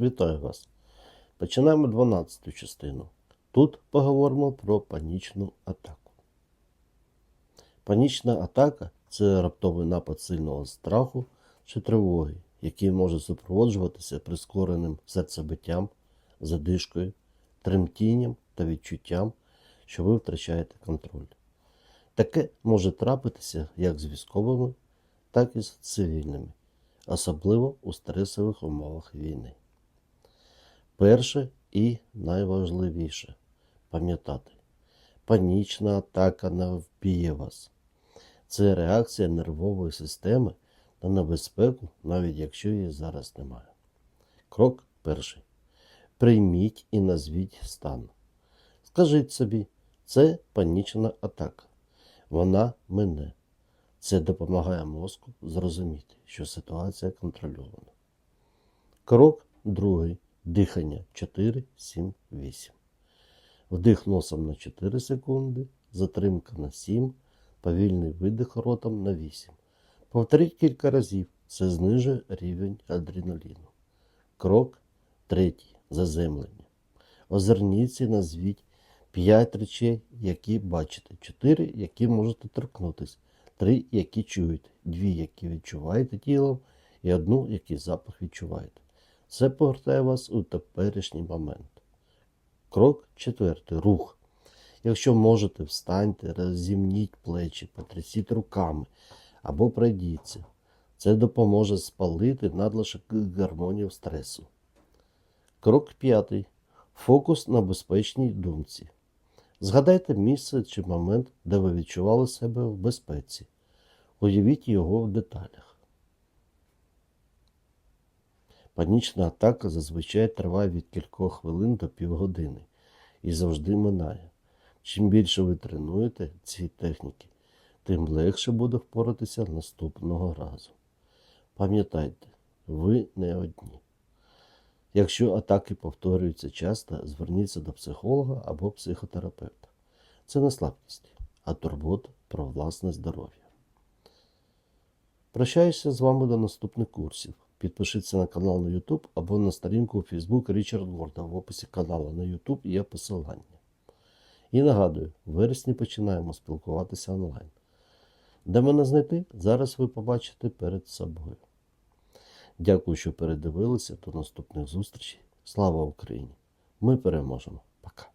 Вітаю вас. Починаємо 12-ту частину. Тут поговоримо про панічну атаку. Панічна атака це раптовий напад сильного страху чи тривоги, який може супроводжуватися прискореним серцебиттям, задишкою, тремтінням та відчуттям, що ви втрачаєте контроль. Таке може трапитися як з військовими, так і з цивільними, особливо у стресових умовах війни. Перше і найважливіше пам'ятати, панічна атака не вб'є вас. Це реакція нервової системи на небезпеку, навіть якщо її зараз немає. Крок перший. Прийміть і назвіть стан. Скажіть собі, це панічна атака. Вона мене. Це допомагає мозку зрозуміти, що ситуація контрольована. Крок другий. Дихання 4, 7, 8. Вдих носом на 4 секунди, затримка на 7, повільний видих ротом на 8. Повторіть кілька разів. Це знижує рівень адреналіну. Крок третій. Заземлення. Озирніться назвіть 5 речей, які бачите, 4, які можете торкнутися, 3, які чуєте, 2, які відчуваєте тілом, і одну, який запах відчуваєте. Це повертає вас у теперішній момент. Крок четвертий. Рух. Якщо можете, встаньте, розімніть плечі, потрясіть руками або пройдіться. Це допоможе спалити надлишок гормонів стресу. Крок п'ятий. Фокус на безпечній думці. Згадайте місце чи момент, де ви відчували себе в безпеці. Уявіть його в деталях. Панічна атака зазвичай триває від кількох хвилин до півгодини і завжди минає. Чим більше ви тренуєте ці техніки, тим легше буде впоратися наступного разу. Пам'ятайте, ви не одні. Якщо атаки повторюються часто, зверніться до психолога або психотерапевта. Це не слабкість, а турбота про власне здоров'я. Прощаюся з вами до наступних курсів. Підпишіться на канал на YouTube або на сторінку у Facebook Річард Ворда. В описі каналу на YouTube є посилання. І нагадую, в вересні починаємо спілкуватися онлайн. Де мене знайти, зараз ви побачите перед собою. Дякую, що передивилися. До наступних зустрічей. Слава Україні! Ми переможемо. Пока.